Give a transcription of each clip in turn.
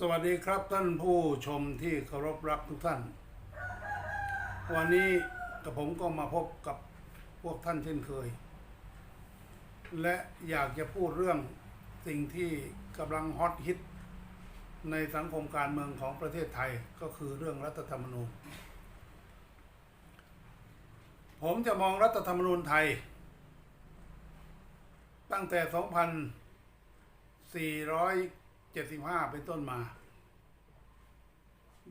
สวัสดีครับท่านผู้ชมที่เคารพรักทุกท่าน วันนี้กับผมก็มาพบกับพวกท่านเช่นเคย และอยากจะพูดเรื่องสิ่งที่กำลังฮอตฮิตในสังคมการเมืองของประเทศไทยก็คือเรื่องรัฐธรรมนูญ ผมจะมองรัฐธรรมนูญไทย ตั้งแต่ 2475 เป็นต้นมา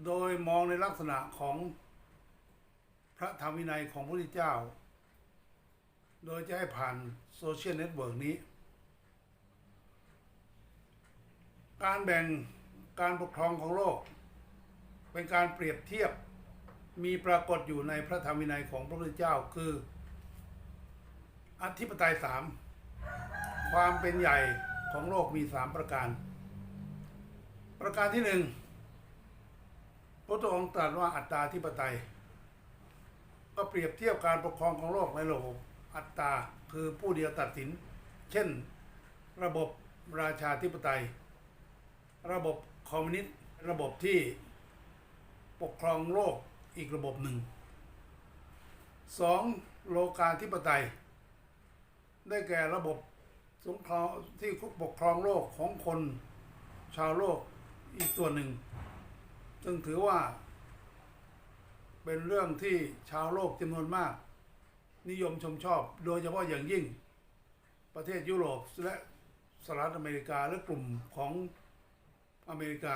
โดยมองในลักษณะของพระธรรมวินัยของพระพุทธเจ้า โดยจะให้ผ่านโซเชียลเน็ตเวิร์กนี้ การแบ่งการปกครองของโลก เป็นการเปรียบเทียบมีปรากฏอยู่ในพระธรรมวินัยของพระพุทธเจ้าคือ อธิปไตยสามความเป็นใหญ่ของโลกมีสามประการ ประการที่หนึ่งพระองค์ตรัสว่าอัตตาธิปไตย ก็เปรียบเทียบการปกครองของโลกในระบบอัตตาคือผู้เดียวตัดสิน เช่น ระบบราชาธิปไตย ระบบคอมมิวนิสต์ระบบที่ปกครองโลกอีกระบบหนึ่งสองโลกาธิปไตย ได้แก่ระบบสงครามที่ปกครองโลกของคนชาวโลก อีกส่วนหนึ่ง ซึ่งถือว่า เป็นเรื่องที่ชาวโลกจำนวนมาก นิยมชมชอบ โดยเฉพาะอย่างยิ่ง ประเทศยุโรปและสหรัฐอเมริกาและกลุ่มของอเมริกา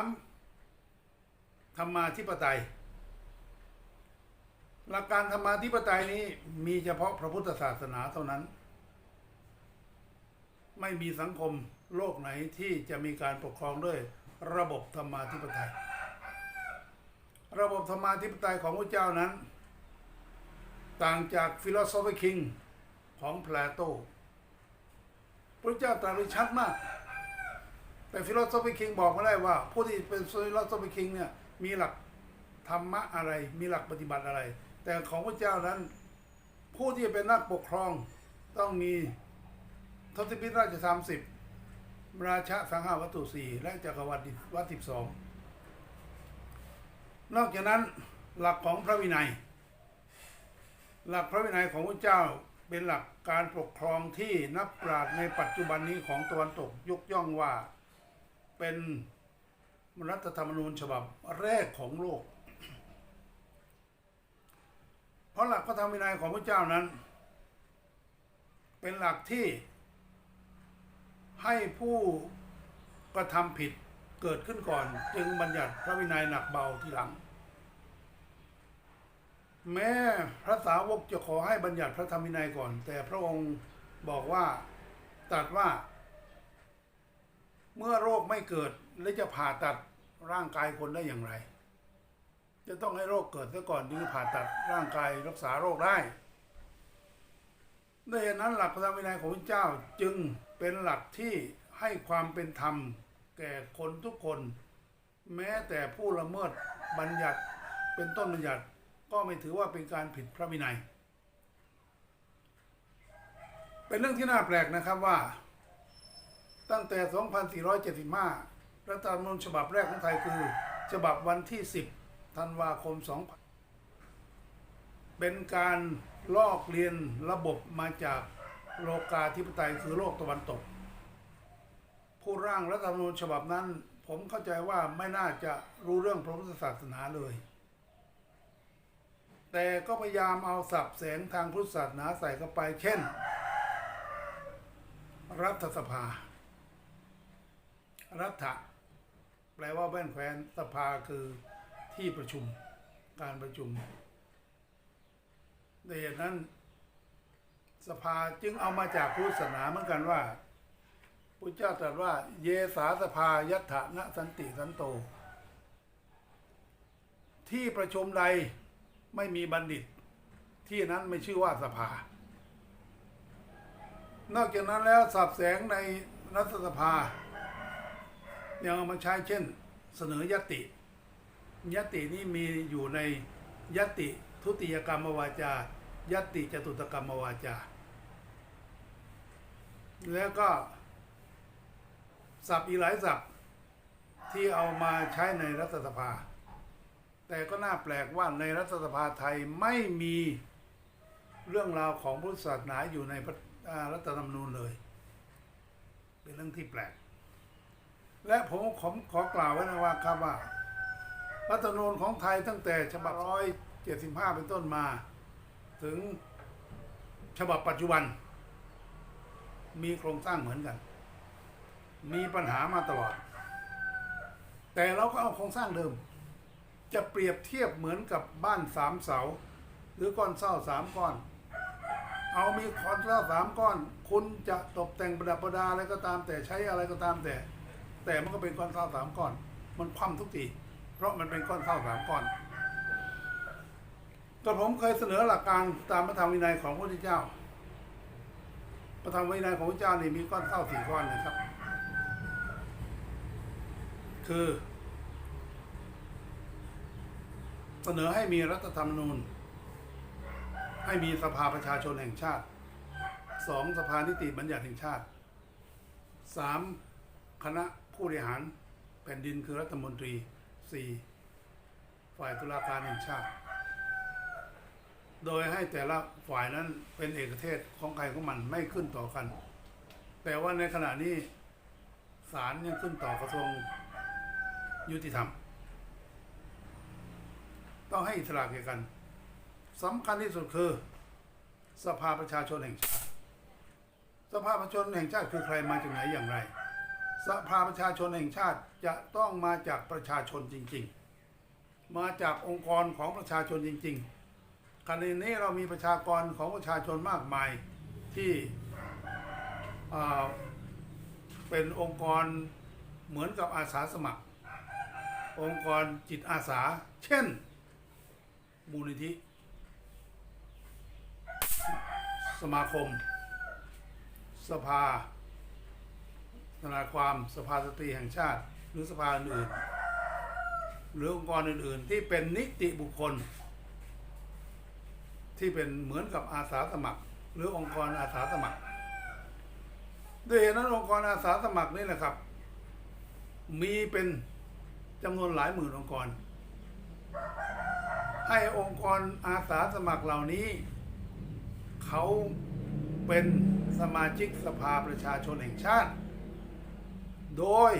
3. ธรรมาธิปไตย หลักการธรรมาธิปไตยนี้มีเฉพาะพระพุทธศาสนาเท่านั้น ไม่มีสังคม โลกไหนที่จะมีการปกครองด้วยระบบธรรมาธิปไตย ระบบธรรมาธิปไตยของพระเจ้านั้น ต่างจากฟิโลโซฟีคิงของเพลโตพระเจ้าตรัสไว้ชัดมาก แต่ฟิโลโซฟีคิงบอกมาได้ว่า ผู้ที่เป็นฟิโลโซฟีคิงเนี่ยมีหลักธรรมะอะไร มีหลักปฏิบัติอะไร แต่ของพระเจ้านั้น ผู้ที่เป็นนักปกครองต้องมีทศพิธราชธรรมสิบ ราชาสังหาวัตถุสี่และจักรวรรดิวัตถิบสองนอกจากนั้นหลักของพระวินัย หลักพระวินัยของพระเจ้าเป็นหลักการปกครองที่นักปราชญ์ในปัจจุบันนี้ของตะวันตกยกย่องว่าเป็นรัฐธรรมนูญฉบับแรกของโลก เพราะหลักพระธรรมวินัยของพระเจ้านั้น เป็นหลักที่ ให้ผู้กระทำผิดเกิดขึ้นก่อน จึงบัญญัติพระวินัยหนักเบาทีหลัง แม้พระสาวกจะขอให้บัญญัติพระธรรมวินัยก่อน แต่พระองค์บอกว่าตรัสว่า เมื่อโรคไม่เกิดและจะผ่าตัดร่างกายคนได้อย่างไร จะต้องให้โรคเกิดซะก่อนถึงผ่าตัดร่างกายรักษาโรคได้ ด้วยนั้นหลักพระธรรมวินัยของพระเจ้าจึงเป็นหลักที่ให้ความเป็นธรรม แก่คนทุกคน แม้แต่ผู้ละเมิดบัญญัติเป็นต้นบัญญัติก็ไม่ถือว่าเป็นการผิดพระวินัย เป็นเรื่องที่น่าแปลกนะครับว่า ตั้งแต่ 2475 รัฐธรรมนูญฉบับแรกของไทยคือ ฉบับวันที่ 10 ธันวาคม2000เป็นการ ลอกเรียนระบบมาจากโลกาธิปไตยคือโลกตะวันตก ผู้ร่างรัฐธรรมนูญฉบับนั้น ผมเข้าใจว่าไม่น่าจะรู้เรื่องพระพุทธศาสนาเลย แต่ก็พยายามเอาสับแสงทางพุทธศาสนาใส่เข้าไป เช่น รัฐสภา รัฐะแปลว่าแว่นแควนสภาคือที่ประชุมการประชุม ในเหตุนั้น สภาจึงเอามาจากพุทธศาสนาเหมือนกันว่าพระเจ้าตรัสว่า เยสาสภายัตถะนะสันติสันโต ที่ประชุมใดไม่มีบัณฑิต ที่นั้นไม่ชื่อว่าสภา นอกจากนั้นแล้วสับแสงในรัฐสภา ยังเอามาใช้เช่น เสนอยติ ยตินี้มีอยู่ในยติ ทุติยกรรมวาจายติจตุตกรรมวาจา แล้วก็ศัพท์อีหลายศัพท์ที่เอามาใช้ในรัฐสภา แต่ก็น่าแปลกว่าในรัฐสภาไทยไม่มีเรื่องราวของพุทธศาสนาอยู่ในรัฐธรรมนูญเลย เป็นเรื่องที่แปลก และผมผมขอกล่าวไว้นะว่าครับว่า รัฐธรรมนูญของไทยตั้งแต่ฉบับร้อย เจ็ดสิบห้าเป็นต้นมา ถึงฉบับปัจจุบัน มีโครงสร้างเหมือนกัน มีปัญหามาตลอด แต่เราก็เอาโครงสร้างเดิม จะเปรียบเทียบเหมือนกับบ้านสามเสา หรือก้อนเสาสามก้อน เอามีคอนเสาสามก้อน คุณจะตกแต่งประดับประดาอะไรก็ตามแต่ใช้อะไรก็ตามแต่ แต่มันก็เป็นก้อนเสาสามก้อน มันคว่ำทุกทีเพราะมันเป็นก้อนเสาสามก้อน ก็ผมเคยเสนอหลักการตามพระธรรมวินัยของพระพุทธเจ้า พระธรรมวินัยของพระเจ้านี่มีก้อนเสาสี่ก้อนนะครับ คือ เสนอให้มีรัฐธรรมนูญ ให้มีสภาประชาชนแห่งชาติสองสภานิติบัญญัติแห่งชาติสามคณะผู้บริหารแผ่นดินคือรัฐมนตรีสี่ฝ่ายตุลาการแห่งชาติ โดยให้แต่ละฝ่ายนั้นเป็นเอกเทศของใครของมันไม่ขึ้นต่อกัน แต่ว่าในขณะนี้ศาลยังขึ้นต่อกระทรวงยุติธรรม ต้องให้อิสระแก่กันสำคัญที่สุดคือ สภาประชาชนแห่งชาติ สภาประชาชนแห่งชาติคือใครมาจากไหนอย่างไร สภาประชาชนแห่งชาติจะต้องมาจากประชาชนจริง ๆ มาจากองค์กรของประชาชนจริง ๆ ขณะนี้เรามีประชากรของประชาชนมากมายที่เป็นองค์กรเหมือนกับอาสาสมัคร องค์กรจิตอาสา เช่นมูลนิธิ สมาคม สภาทนาความสภาสตรีแห่งชาติ หรือสภาอื่นๆหรือองค์กรอื่น ๆ ที่เป็นนิติบุคคล ที่เป็นเหมือนกับอาสาสมัคร หรือองค์กรอาสาสมัคร ด้วยเหตุนั้นองค์กรอาสาสมัครนี่แหละครับ มีเป็นจำนวนหลายหมื่นองค์กร ให้องค์กรอาสาสมัครเหล่านี้ เขาเป็นสมาชิกสภาประชาชนแห่งชาติ โดย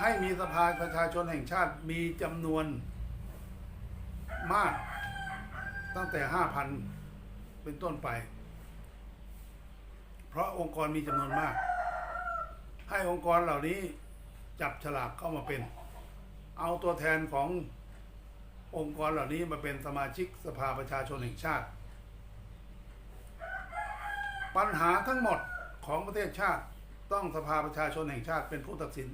ให้มีสภาประชาชนแห่งชาติมีจำนวนมาก ตั้งแต่ห้าพันเป็นต้นไป เพราะองค์กรมีจำนวนมาก ให้องค์กรเหล่านี้จับฉลากเข้ามาเป็น เอาตัวแทนขององค์กรเหล่านี้มาเป็นสมาชิกสภาประชาชนแห่งชาติ ปัญหาทั้งหมดของประเทศชาติต้องสภาประชาชนแห่งชาติเป็นผู้ตัดสิน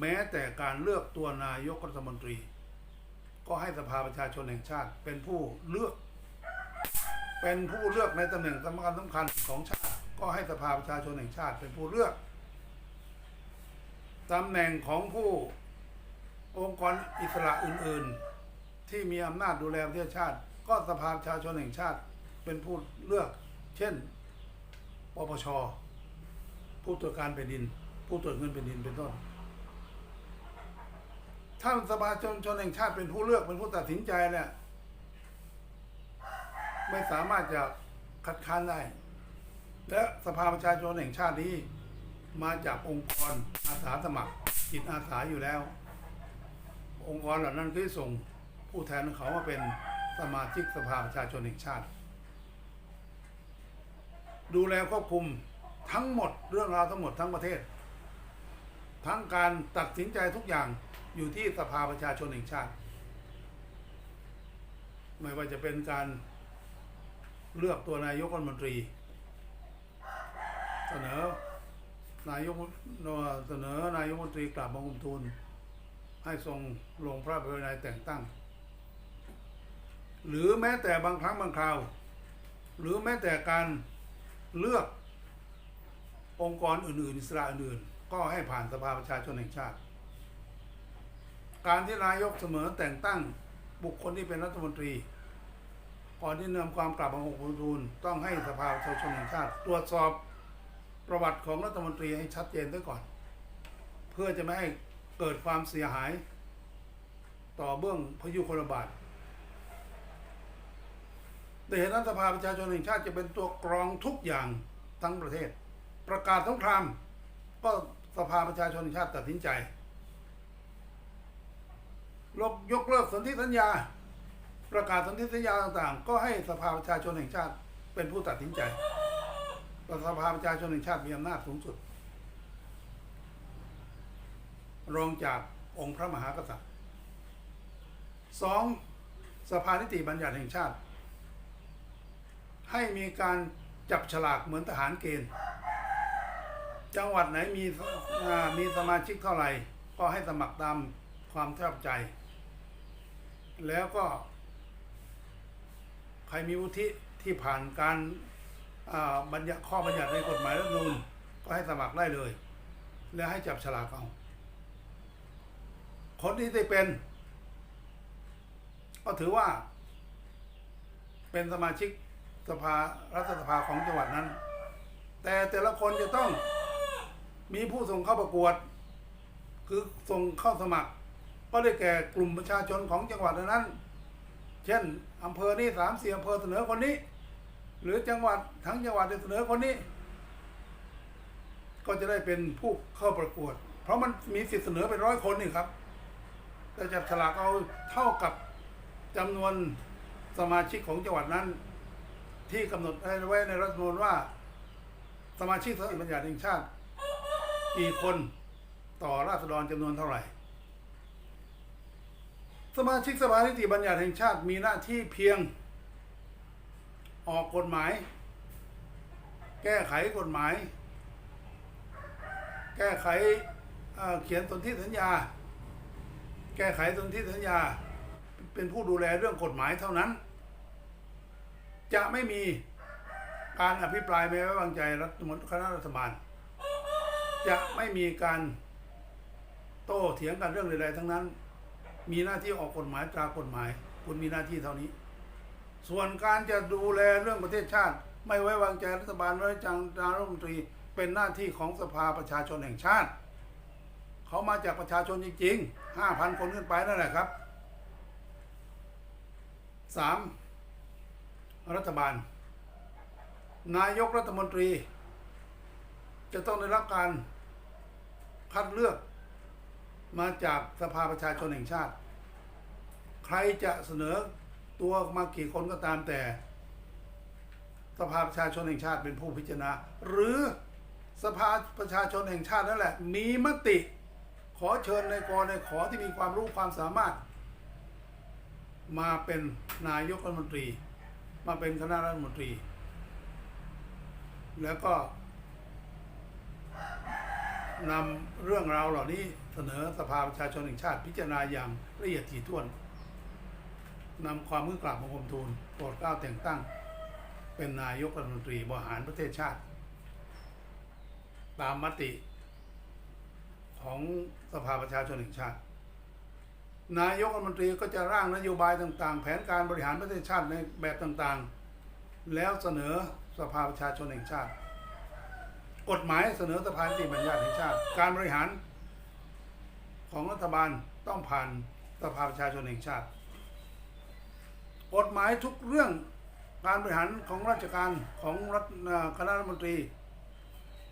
แม้แต่การเลือกตัวนายกรัฐมนตรี ก็ให้สภาประชาชนแห่งชาติเป็นผู้เลือก เป็นผู้เลือกในตำแหน่งสำคัญสำคัญของชาติ ก็ให้สภาประชาชนแห่งชาติเป็นผู้เลือกตำแหน่งของผู้องค์กรอิสระอื่น ๆ ที่มีอำนาจดูแลประเทศชาติ ก็สภาประชาชนแห่งชาติเป็นผู้เลือก เช่น ปปช ผู้ตรวจการแผ่นดิน ผู้ตรวจเงินแผ่นดินเป็นต้น ถ้าสภาชนชนแห่งชาติเป็นผู้เลือกเป็นผู้ตัดสินใจเนี่ย ไม่สามารถจะคัดค้านได้ และสภาประชาชนแห่งชาตินี้ มาจากองค์กรอาสาสมัครจิตอาสาอยู่แล้ว องค์กรเหล่านั้นก็ส่งผู้แทนของเขามาเป็นสมาชิกสภาประชาชนแห่งชาติ ดูแลควบคุมทั้งหมดเรื่องราวทั้งหมดทั้งประเทศ ทั้งการตัดสินใจทุกอย่างอยู่ที่สภาประชาชนแห่งชาติ ไม่ว่าจะเป็นการ เลือกตัวนายกรัฐมนตรี เสนอนายกเสนอนายกรัฐมนตรีกราบบังคมทูลให้ทรงลงพระบรมนายแต่งตั้ง หรือแม้แต่บางครั้งบางคราว หรือแม้แต่การเลือกองค์กรอื่นๆอิสระอื่นๆ ก็ให้ผ่านสภาประชาชนแห่งชาติ การที่นายกเสมอแต่งตั้งบุคคลที่เป็นรัฐมนตรี ก่อนที่นำความกลับบังคมทูลต้องให้สภาประชาชนแห่งชาติตรวจสอบประวัติของรัฐมนตรีให้ชัดเจนไว้ก่อน เพื่อจะไม่ให้เกิดความเสียหาย ต่อเบื้องพยุคลบาทแต่เห็นรัฐสภาประชาชนแห่งชาติจะเป็นตัวกรองทุกอย่างทั้งประเทศ ประกาศสงคราม ก็สภาประชาชนแห่งชาติตัดสินใจลกยกเลิกสนธิสัญญา ประกาศสนธิสัญญาต่างๆ ก็ให้สภาประชาชนแห่งชาติเป็นผู้ตัดสินใจสภาประชาชนแห่งชาติมีอำนาจสูงสุด รองจากองค์พระมหากษัตริย์สองสภานิติบัญญัติแห่งชาติ ให้มีการจับฉลากเหมือนทหารเกณฑ์ จังหวัดไหนมีมีสมาชิกเท่าไหร่ ก็ให้สมัครตามความชอบใจ แล้วก็ ใครมีวุฒิที่ผ่านการบัญญัติข้อบัญญัติในกฎหมายรัฐมนูญก็ให้สมัครได้เลย แล้วให้จับฉลากเอาคนที่ได้เป็น ก็ถือว่า เป็นสมาชิกสภารัฐสภาของจังหวัดนั้น แต่แต่ละคนจะต้องมีผู้ส่งเข้าประกวด คือส่งเข้าสมัคร ก็ได้แก่กลุ่มประชาชนของจังหวัดนั้น เช่นอำเภอนี้สามสี่อำเภอเสนอคนนี้ หรือจังหวัดทั้งจังหวัดเสนอคนนี้ ก็จะได้เป็นผู้เข้าประกวด เพราะมันมีสิทธิ์เสนอเป็นร้อยคนนี่ครับ แต่จับฉลากเอาเท่ากับจำนวนสมาชิกของจังหวัดนั้น ที่กำหนดไว้ในรัฐธรรมนูญว่า สมาชิกสภาบัญญัติแห่งชาติกี่คนต่อราษฎรจำนวนเท่าไหร่ สมาชิกสภานิติบัญญัติแห่งชาติมีหน้าที่เพียง ออกกฎหมาย แก้ไขกฎหมาย แก้ไขเเขียนสนธิสัญญา แก้ไขสนธิสัญญา เป็นผู้ดูแลเรื่องกฎหมายเท่านั้น จะไม่มีการอภิปรายไม่ไว้วางใจรัฐมนตรีคณะรัฐบาล จะไม่มีการโต้เถียงกันเรื่องใดๆทั้งนั้น มีหน้าที่ออกกฎหมายตรากฎหมาย คุณมีหน้าที่เท่านี้ ส่วนการจะดูแลเรื่องประเทศชาติ ไม่ไว้วางใจรัฐบาลไว้จังนายรัฐมนตรี เป็นหน้าที่ของสภาประชาชนแห่งชาติ เขามาจากประชาชนจริงๆห้าพันคนขึ้นไปนั่นแหละครับสามรัฐบาล นายกรัฐมนตรี จะต้องได้รับการคัดเลือก มาจากสภาประชาชนแห่งชาติ ใครจะเสนอตัวมากี่คนก็ตามแต่ สภาประชาชนแห่งชาติเป็นผู้พิจารณา หรือสภาประชาชนแห่งชาตินั่นแหละ มีมติ ขอเชิญในกรในขอที่มีความรู้ความสามารถ มาเป็นนายกรัฐมนตรี มาเป็นคณะรัฐมนตรี แล้วก็ นำเรื่องราวเหล่านี้เสนอสภาประชาชนแห่งชาติพิจารณาอย่างละเอียดถี่ถ้วนนำความมือกราบบังคมทูลโปรดเกล้าแต่งตั้ง เป็นนายกรัฐมนตรีบริหารประเทศชาติ ตามมติของสภาประชาชนแห่งชาติ นายกรัฐมนตรีก็จะร่างนโยบายต่างๆ แผนการบริหารประเทศชาติในแบบต่างๆ แล้วเสนอสภาประชาชนแห่งชาติ กฎหมายเสนอสภานิติบัญญัติแห่งชาติ การบริหาร ของรัฐบาลต้องผ่านสภาประชาชนแห่งชาติ กฎหมายทุกเรื่องการบริหารของราชการของรัฐคณะรัฐมนตรี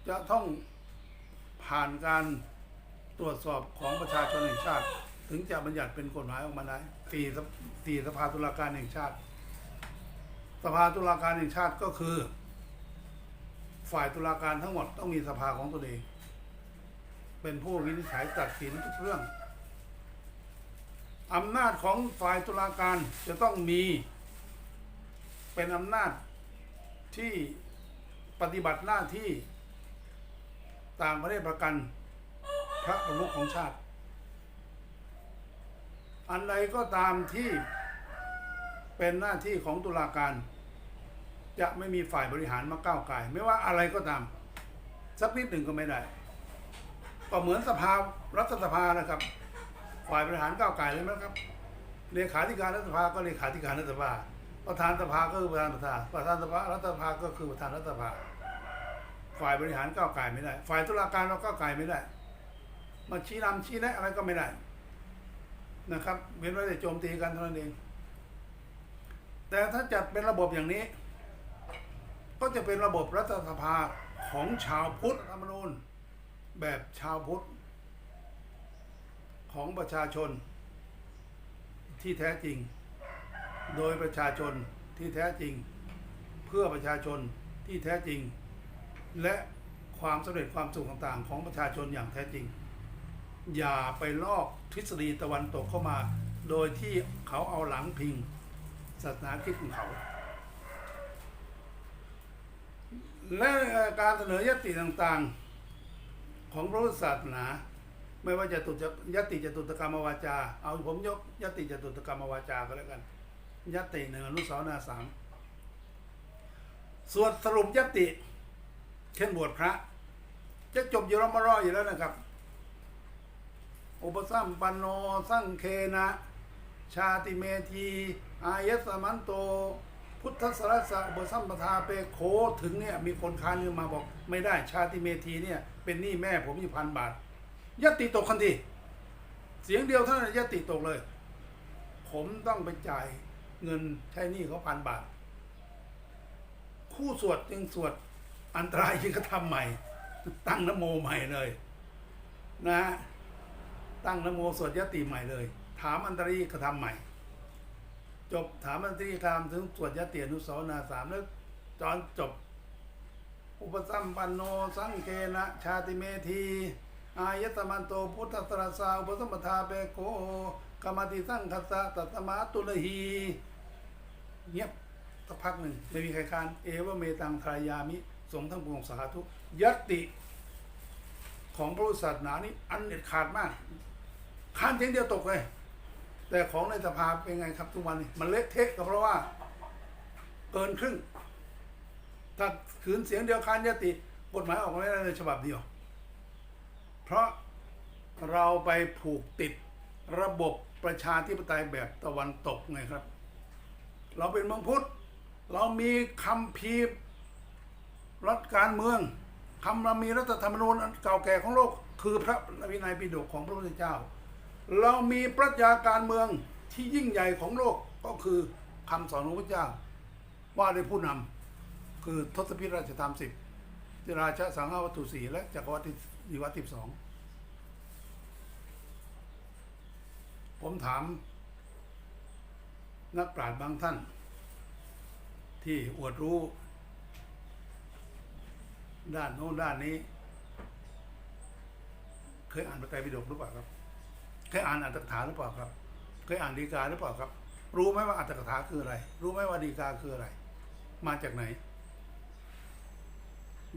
จะต้องผ่านการตรวจสอบของประชาชนแห่งชาติ ถึงจะบัญญัติเป็นกฎหมายออกมาได้สี่สภสี่สภาตุลาการแห่งชาติ สภาตุลาการแห่งชาติก็คือ ฝ่ายตุลาการทั้งหมดต้องมีสภาของตนเอง เป็นผู้วินิจฉัยตัดสินทุกเรื่องอำนาจของฝ่ายตุลาการจะต้องมีเป็นอำนาจที่ปฏิบัติหน้าที่ต่างประเทศประกันพระประมุขของชาติ อันใดก็ตามที่เป็นหน้าที่ของตุลาการ จะไม่มีฝ่ายบริหารมาก้าวไก่ไม่ว่าอะไรก็ตาม สักนิดหนึ่งก็ไม่ได้ก็เหมือนสภารัฐสภานะครับ ฝ่ายบริหารก้าวไก่เลยไหมครับเลขาธิการรัฐสภาก็เลขาธิการรัฐสภา ประธานสภาก็คือประธานสภาประธานสภารัฐสภาก็คือประธานรัฐสภา ฝ่ายบริหารก้าวไก่ไม่ได้ ฝ่ายตุลาการเราก้าวไก่ไม่ได้มาชี้นำชี้แนะอะไรก็ไม่ได้นะครับเว้นไว้แต่โจมตีกันเท่านั้นเอง แต่ถ้าจัดเป็นระบบอย่างนี้ ก็จะเป็นระบบรัฐสภาของชาวพุทธธรรมนูญ แบบชาวพุทธ ของประชาชน ที่แท้จริง โดยประชาชนที่แท้จริง เพื่อประชาชนที่แท้จริง และความสำเร็จความสุขต่างๆ ของประชาชนอย่างแท้จริง อย่าไปลอกทฤษฎีตะวันตกเข้ามา โดยที่เขาเอาหลังพิงศาสนาคริสต์ของเขา และการเสนอยติต่างๆ ของพระพุทธศาสนา ไม่ว่าจะตุจยติจตุตกรรมวาจา เอาผมยกยติจตุตกรรมวาจาก็แล้วกันยติหนึ่งอนุสาวนาสามส่วนสรุปยติ เช่นบวชพระ จะจบอยู่แล้วมารออยู่แล้วนะครับอุปสัมปันโน สังเคนะ ชาติเมธีอายสมันโต พุทธสารสะอุปสัมปทาเปโคถึงเนี่ยมีคนค้านขึ้นมาบอก ไม่ได้ชาติเมธีเนี่ย เป็นหนี้แม่ผมอยู่พันบาทยติตกคันทีเสียงเดียวเท่านั้นยติตกเลย ผมต้องไปจ่ายเงินใช้หนี้เขาพันบาท คู่สวดจึงสวดอันตรายยิ่งก็ทำใหม่ ตั้งนโมใหม่เลยนะตั้งนโมสวดยติใหม่เลย ถามอันตรีกระทำใหม่ จบถามอันตรีกระทำถึงสวดยติอนุสาวนาสามแล้วจอนจบ อุปสัมปันโนสังเคนะชาติเมธีอายตมันโตพุทธตรัสาอุปสมปทาเปโกกรรมติสังคัสสะตัตมาตุลหีเงียบสักพักหนึ่งไม่มีใครคานเอวเมตังทายามิ สงทั้งปวงสาธุยติของพระพุทธศาสนานี่อันเด็ดขาดมากค้านเพียงเดียวตกเลย แต่ของในสภาเป็นไงครับทุกวันนี้มันเละเทะก็เพราะว่า เกินครึ่ง ถ้าขืนเสียงเดียวค้านยติกฎหมายออกมาไม่ได้เลยฉบับเดียว เพราะเราไปผูกติดระบบประชาธิปไตยแบบตะวันตกไงครับ เราเป็นเมืองพุทธ เรามีคำพีรัฐการเมืองคำเรามีรัฐธรรมนูญเก่าแก่ของโลก คือพระวินัยปิฎกของพระพุทธเจ้า เรามีปรัชญาการเมืองที่ยิ่งใหญ่ของโลกก็คือคำสอนของพระเจ้า ว่าด้วยผู้นำคือทศพิธราชธรรมสิบที่ราชสังฆวัตถุสีและจักรวรรดิวัตรสิบสองผมถาม นักปราชญ์บางท่าน ที่อวดรู้ ด้านโน้นด้านนี้ เคยอ่านพระไตรปิฎกหรือเปล่าครับ เคยอ่านอัตถกถาหรือเปล่าครับ เคยอ่านดีกาหรือเปล่าครับ รู้ไหมว่าอัตถกถาคืออะไร รู้ไหมว่าดีกาคืออะไร มาจากไหน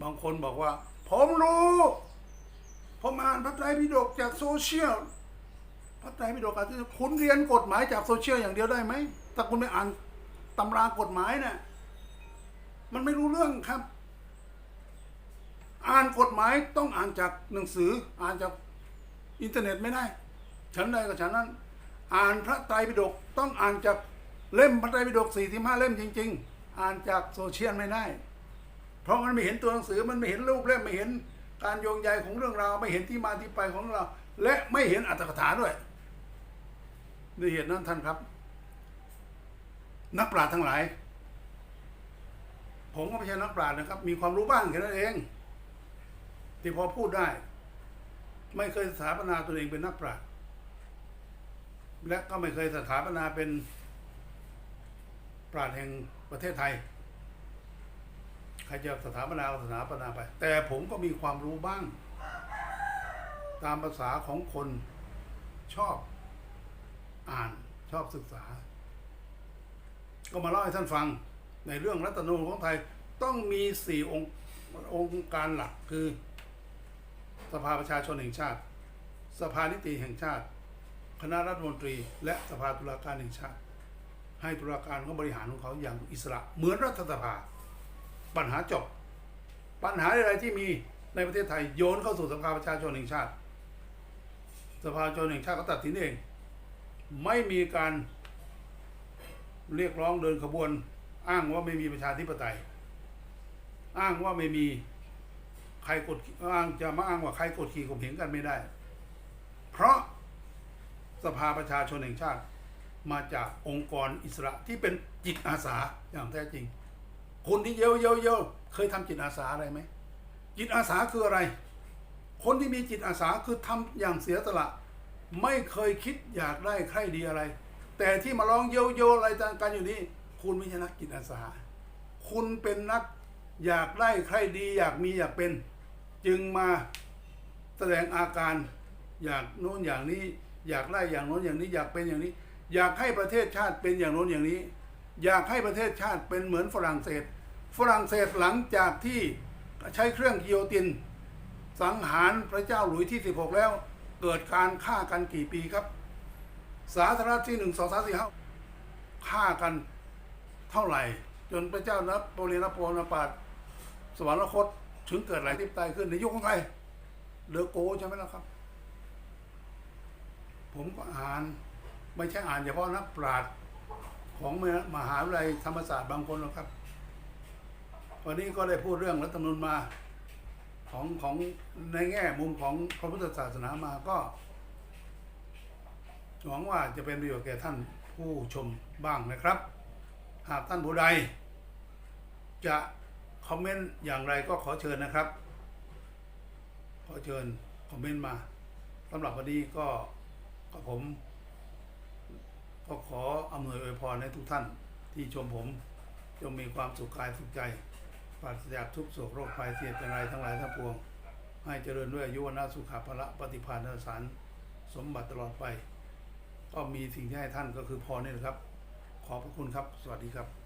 บางคนบอกว่า ผมรู้ผมอ่านพระไตรปิฎกจากโซเชียลพระไตรปิฎกอาจจะคุณเรียนกฎหมายจากโซเชียลอย่างเดียวได้ไหมถ้าคุณไม่อ่านตำรากฎหมายเนี่ยมันไม่รู้เรื่องครับ อ่านกฎหมายต้องอ่านจากหนังสือ อ่านจากอินเทอร์เน็ตไม่ได้ ฉันใดกับฉันนั้น อ่านพระไตรปิฎกต้องอ่านจากเล่มพระไตรปิฎกสี่สิบห้าเล่มจริง ๆ อ่านจากโซเชียลไม่ได้ เพราะมันไม่เห็นตัวหนังสือมันไม่เห็นรูปเล่มไม่เห็นการโยงใยของเรื่องราวไม่เห็นที่มาที่ไปของเรา และไม่เห็นอัตถกถาด้วยด้วยเหตุนั้นท่านครับ นักปราชญ์ทั้งหลาย ผมก็ไม่ใช่นักปราชญ์นะครับ มีความรู้บ้างแค่นั้นเอง ที่พอพูดได้ ไม่เคยสถาปนาตัวเองเป็นนักปราชญ์ และก็ไม่เคยสถาปนาเป็นปราชญ์แห่งประเทศไทย ใครจะสถาปนาสถาปนาไป แต่ผมก็มีความรู้บ้าง ตามภาษาของคนชอบอ่านชอบศึกษา ก็มาเล่าให้ท่านฟังในเรื่องรัฐนูญของไทยต้องมีสี่องค์องค์การหลักคือ สภาประชาชนแห่งชาติ สภานิติแห่งชาติ คณะรัฐมนตรี และสภาตุลาการแห่งชาติ ให้ตุลาการเขาบริหารของเขาอย่างอิสระ เหมือนรัฐสภา ปัญหาจบ ปัญหาอะไรที่มีในประเทศไทยโยนเข้าสู่สภาประชาชนแห่งชาติ สภาประชาชนแห่งชาติก็ตัดสินเอง ไม่มีการเรียกร้องเดินขบวน อ้างว่าไม่มีประชาธิปไตย อ้างว่าไม่มีใครกดอ้างจะมาอ้างว่าใครกดขี่ข่มเหงกันไม่ได้ เพราะ สภาประชาชนแห่งชาติ มาจากองค์กรอิสระที่เป็นจิตอาสาอย่างแท้จริง คนที่เยอะเยอะเยอะเคยทำจิตอาสาอะไรไหมจิตอาสาคืออะไร คนที่มีจิตอาสาคือทำอย่างเสียสละ ไม่เคยคิดอยากได้ใครดีอะไร แต่ที่มาร้องโยโยอะไรต่างกันอยู่นี่คุณไม่ใช่นักจิตอาสา คุณเป็นนักอยากได้ใครดี อยากมีอยากเป็น จึงมาแสดงอาการอยากโน้นอย่างนี้ อยากได้อย่างโน้นอย่างนี้อยากเป็นอย่างนี้ อยากให้ประเทศชาติเป็นอย่างโน้นอย่างนี้ อยากให้ประเทศชาติเป็นเหมือนฝรั่งเศส ฝรั่งเศสหลังจากที่ใช้เครื่องกิโยติน สังหารพระเจ้าหลุยที่ 16 แล้ว เกิดการฆ่ากันกี่ปีครับ สาธารณรัฐที่หนึ่งสองสามสี่ห้าฆ่ากันเท่าไหร่ จนพระเจ้านับโปเลีนโปนปาตสวรรคตถึงเกิดอะไรที่ตายขึ้นในยุคของใครเลอโกใช่ไหมล่ะครับ ผมก็อ่าน ไม่ใช่อ่านเฉพาะนักปราชญ์ของมหาวิทยาลัยธรรมศาสตร์บางคนหรอกครับ วันนี้ก็ได้พูดเรื่องรัฐธรรมนูญมาของของในแง่มุมของพระพุทธศาสนามาก็หวังว่าจะเป็นประโยชน์แก่ท่านผู้ชมบ้างนะครับ หากท่านผู้ใด จะคอมเมนต์อย่างไรก็ขอเชิญนะครับ ขอเชิญคอมเมนต์มาสำหรับวันนี้ก็ ก็ผม ก็ขออำนวยอวยพรให้ทุกท่านที่ชมผมจงมีความสุขกายสุขใจปราศจากทุกโศกโรคภัยเสียเป็นไรทั้งหลายทั้งปวง ให้เจริญด้วยอายุวนาสุขภละปฏิภาณสารสมบัติตลอดไป ก็มีสิ่งที่ให้ท่านก็คือพรนี่แหละครับ ขอบพระคุณครับ สวัสดีครับ